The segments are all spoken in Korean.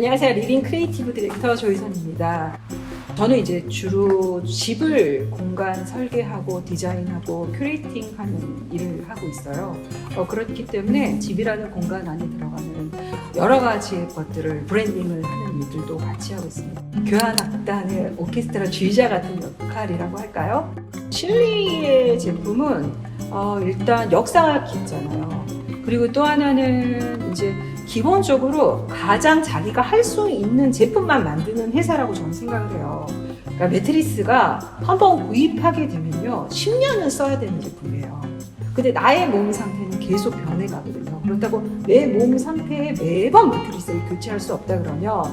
안녕하세요. 리빙 크리에이티브 디렉터 조희선입니다. 저는 이제 주로 집을 공간 설계하고 디자인하고 큐레이팅 하는 일을 하고 있어요. 어, 그렇기 때문에 집이라는 공간 안에 들어가는 여러 가지의 것들을 브랜딩을 하는 일들도 같이 하고 있습니다. 교향악단의 오케스트라 주의자 같은 역할이라고 할까요? 실리의 제품은 어, 일단 역사가 깊잖아요. 그리고 또 하나는 이제 기본적으로 가장 자기가 할 수 있는 제품만 만드는 회사라고 저는 생각을 해요. 그러니까 매트리스가 한번 구입하게 되면요, 10년은 써야 되는 제품이에요. 근데 나의 몸 상태는 계속 변해가거든요. 그렇다고 내 몸 상태에 매번 매트리스를 교체할 수 없다 그러면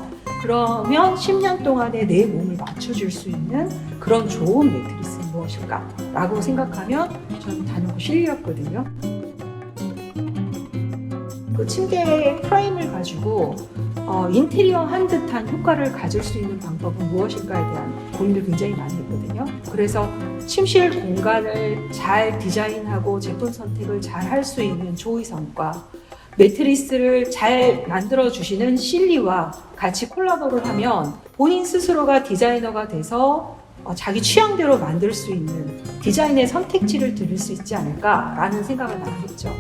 그러면 10년 동안에 내 몸을 맞춰줄 수 있는 그런 좋은 매트리스는 무엇일까? 라고 생각하면 저는 단연코 실리였거든요. 그 침대 프레임을 가지고 어, 인테리어 한 듯한 효과를 가질 수 있는 방법은 무엇일까에 대한 고민을 굉장히 많이 했거든요. 그래서 침실 공간을 잘 디자인하고 제품 선택을 잘 할 수 있는 조이성과 매트리스를 잘 만들어 주시는 실리와 같이 콜라보를 하면 본인 스스로가 디자이너가 돼서 어, 자기 취향대로 만들 수 있는 디자인의 선택지를 들을 수 있지 않을까라는 생각을 많이 했죠.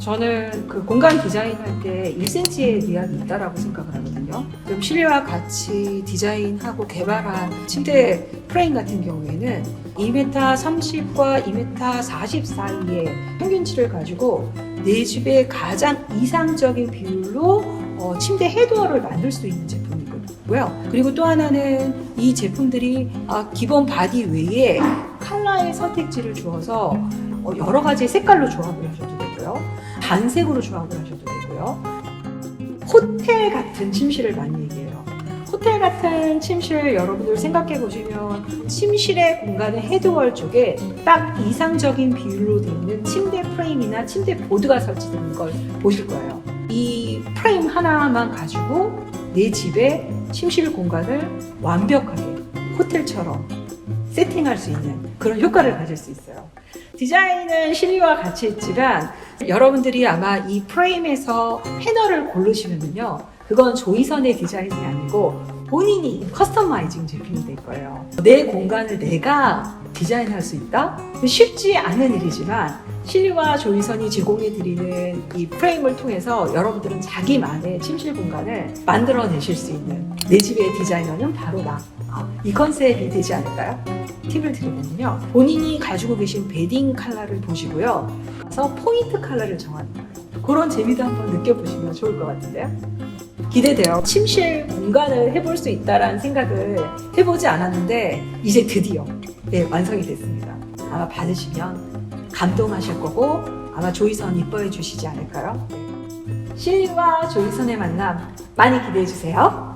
저는 그 공간 디자인할 때 1cm의 미학이 있다라고 생각을 하거든요. 그럼 실리와 같이 디자인하고 개발한 침대 프레임 같은 경우에는 2m 30과 2m 40 사이의 평균치를 가지고 내 집의 가장 이상적인 비율로 어, 침대 헤드워를 만들 수 있는 제품이고요. 그리고 또 하나는 이 제품들이 아, 기본 바디 외에 컬러의 선택지를 주어서 어, 여러 가지 색깔로 조합을 하셔도 되고요. 단색으로 조합을 하셔도 되고요. 호텔 같은 침실을 많이 얘기해요. 호텔 같은 침실 여러분들 생각해 보시면 침실의 공간의 헤드월 쪽에 딱 이상적인 비율로 되어 있는 침대 프레임이나 침대 보드가 설치되는 걸 보실 거예요. 이 프레임 하나만 가지고 내 집의 침실 공간을 완벽하게 호텔처럼 세팅할 수 있는 그런 효과를 가질 수 있어요. 디자인은 실리와 같이 했지만 여러분들이 아마 이 프레임에서 패널을 고르시면요. 그건 조이선의 디자인이 아니고 본인이 커스터마이징 제품이 될 거예요. 내 공간을 내가 디자인할 수 있다? 쉽지 않은 일이지만 실리와 조이선이 제공해 드리는 이 프레임을 통해서 여러분들은 자기만의 침실 공간을 만들어내실 수 있는 내 집의 디자이너는 바로 나. 아, 이 컨셉이 되지 않을까요? 팁을 드리면요. 본인이 가지고 계신 베딩 컬러를 보시고요. 그래서 포인트 컬러를 정하는. 그런 재미도 한번 느껴보시면 좋을 것 같은데요. 기대돼요. 침실 공간을 해볼 수 있다라는 생각을 해보지 않았는데 이제 드디어 네, 완성이 됐습니다. 아마 받으시면 감동하실 거고 아마 조이선 이뻐해 주시지 않을까요? 네. 실리와 조이선의 만남 많이 기대해 주세요.